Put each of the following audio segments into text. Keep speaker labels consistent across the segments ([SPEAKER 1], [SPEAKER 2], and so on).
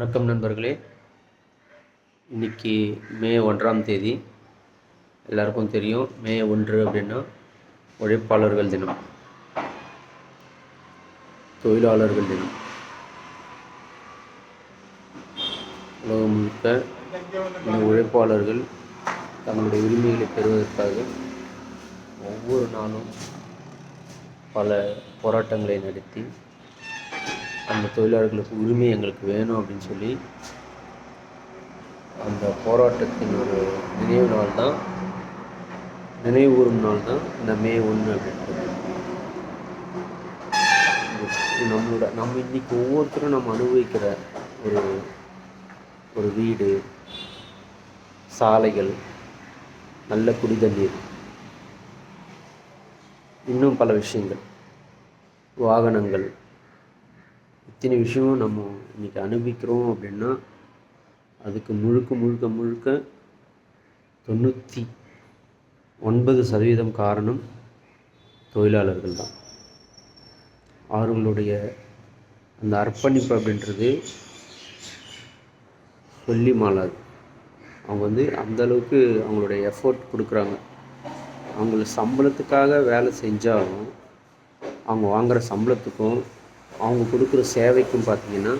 [SPEAKER 1] வணக்கம் நண்பர்களே. இன்னைக்கு மே ஒன்றாம் தேதி. எல்லாருக்கும் தெரியும் மே ஒன்று அப்படின்னா உழைப்பாளர்கள் தினம். தொழிலாளர்கள் தினம். உலகம் முழுக்க இந்த உழைப்பாளர்கள் தங்களுடைய உரிமைகளை பெறுவதற்காக ஒவ்வொரு நாளும் பல போராட்டங்களை நடத்தி அந்த தொழிலாளர்களுக்கு உரிமை எங்களுக்கு வேணும் அப்படின்னு சொல்லி அந்த போராட்டத்தின் ஒரு நினைவு நாள் தான் நினைவு கூறும் நாள் தான் இந்த மே ஒன்று அப்படின்றது. நம்மளோட நம்ம இன்றைக்கி ஒவ்வொருத்தரும் நம்ம அனுபவிக்கிற ஒரு ஒரு வீடு சாலைகள் நல்ல குடிதண்ணீர் இன்னும் பல விஷயங்கள் வாகனங்கள் இத்தனை விஷயமும் நம்ம இன்னைக்கு அனுபவிக்கிறோம் அப்படின்னா அதுக்கு முழுக்க முழுக்க முழுக்க தொண்ணூற்றி ஒன்பது சதவீதம் காரணம் தொழிலாளர்கள் தான். அவர்களுடைய அந்த அர்ப்பணிப்பு அப்படின்றது சொல்லி மாளாது அவங்க வந்து அந்தளவுக்கு அவங்களுடைய எஃபோர்ட் கொடுக்குறாங்க. அவங்கள சம்பளத்துக்காக வேலை செஞ்சாலும் அவங்க வாங்குகிற சம்பளத்துக்கும் அவங்க கொடுக்குற சேவைக்கும் பார்த்தீங்கன்னா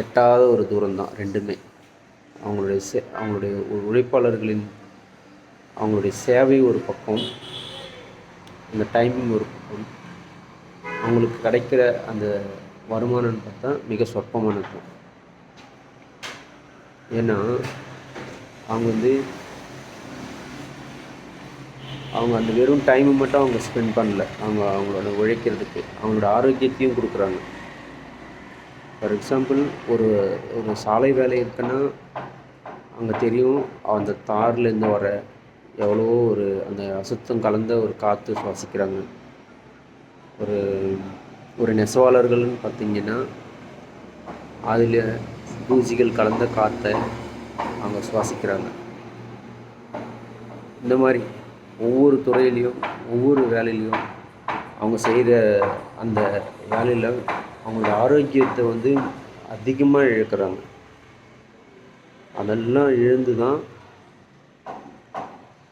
[SPEAKER 1] எட்டாத ஒரு தூரம்தான் ரெண்டுமே. அவங்களுடைய சே அவங்களுடைய ஒரு உழைப்பாளர்களின் அவங்களுடைய சேவை ஒரு பக்கம் அந்த டைமிங் ஒரு பக்கம். அவங்களுக்கு கிடைக்கிற அந்த வருமானம்னு பார்த்தா மிக சொற்பமானது ஏன்னா அவங்க வந்து அவங்க அந்த வெறும் டைமை மட்டும் அவங்க ஸ்பெண்ட் பண்ணல. அவங்க அவங்களோட உழைக்கிறதுக்கு அவங்களோட ஆரோக்கியத்தையும் கொடுக்குறாங்க. ஃபார் எக்ஸாம்பிள் ஒரு ஒரு சாலை வேலை இருக்குன்னா அங்கே தெரியும் அந்த தார்லேருந்து வர எவ்வளவோ ஒரு அந்த அசுத்தம் கலந்த ஒரு காற்று சுவாசிக்கிறாங்க. ஒரு ஒரு நெசவாளர்கள்னு பார்த்தீங்கன்னா அதில் தூசிகள் கலந்த காற்றை அவங்க சுவாசிக்கிறாங்க. இந்த மாதிரி ஒவ்வொரு துறையிலையும் ஒவ்வொரு வேலையிலையும் அவங்க செய்கிற அந்த வேலையில் அவங்களோட ஆரோக்கியத்தை வந்து அதிகமாக இழக்கிறாங்க. அதெல்லாம் இழந்து தான்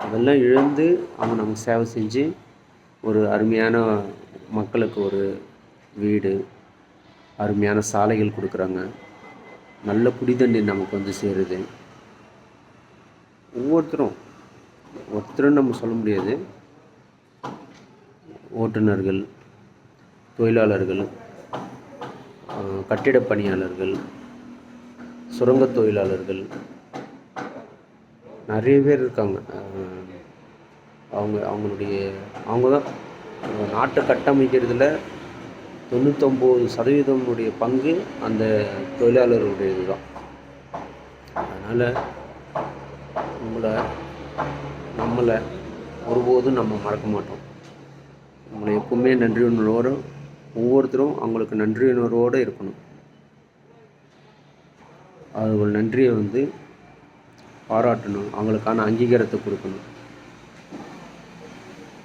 [SPEAKER 1] அதெல்லாம் இழந்து அவங்க நமக்கு சேவை செஞ்சு ஒரு அருமையான மக்களுக்கு ஒரு வீடு அருமையான சாலைகள் கொடுக்குறாங்க. நல்ல குடிதண்ணீர் நமக்கு வந்து சேருது. ஒவ்வொருத்தரும் ஒருத்தரும் நம்ம சொல்ல முடியாது. ஓட்டுநர்கள் தொழிலாளர்கள் கட்டிட பணியாளர்கள் சுரங்க தொழிலாளர்கள் நிறைய பேர் இருக்காங்க. அவங்க அவங்களுடைய அவங்க தான் நாட்டை கட்டமைக்கிறதுல தொண்ணூத்தொம்பது சதவீதமுடைய பங்கு அந்த தொழிலாளர்களுடையது தான் அதனால் உங்களை நம்மளை ஒருபோதும் நம்ம மறக்க மாட்டோம். நம்மளை எப்பவுமே நன்றியுணர்வோடு ஒவ்வொருத்தரும் அவங்களுக்கு நன்றியுணர்வோடு இருக்கணும். அவர்கள் நன்றியை வந்து பாராட்டணும். அவங்களுக்கான அங்கீகாரத்தை கொடுக்கணும்.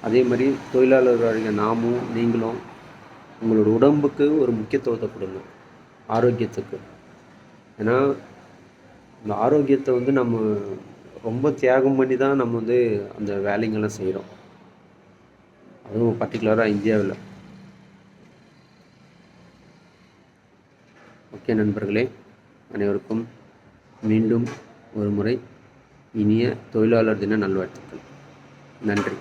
[SPEAKER 1] அதே மாதிரி தொழிலாளர்கள் நாமும் நீங்களும் உங்களோட உடம்புக்கு ஒரு முக்கியத்துவத்தை கொடுங்க ஆரோக்கியத்துக்கு. ஏன்னா இந்த ஆரோக்கியத்தை வந்து நம்ம ரொம்ப தியாகம் பண்ணி தான் நம்ம வந்து அந்த வேலைங்கெல்லாம் செய்கிறோம் அதுவும் பர்டிகுலராக இந்தியாவில். ஓகே நண்பர்களே. அனைவருக்கும் மீண்டும் ஒரு முறை இனிய தொழிலாளர் தின நல்வாழ்த்துக்கள். நன்றி.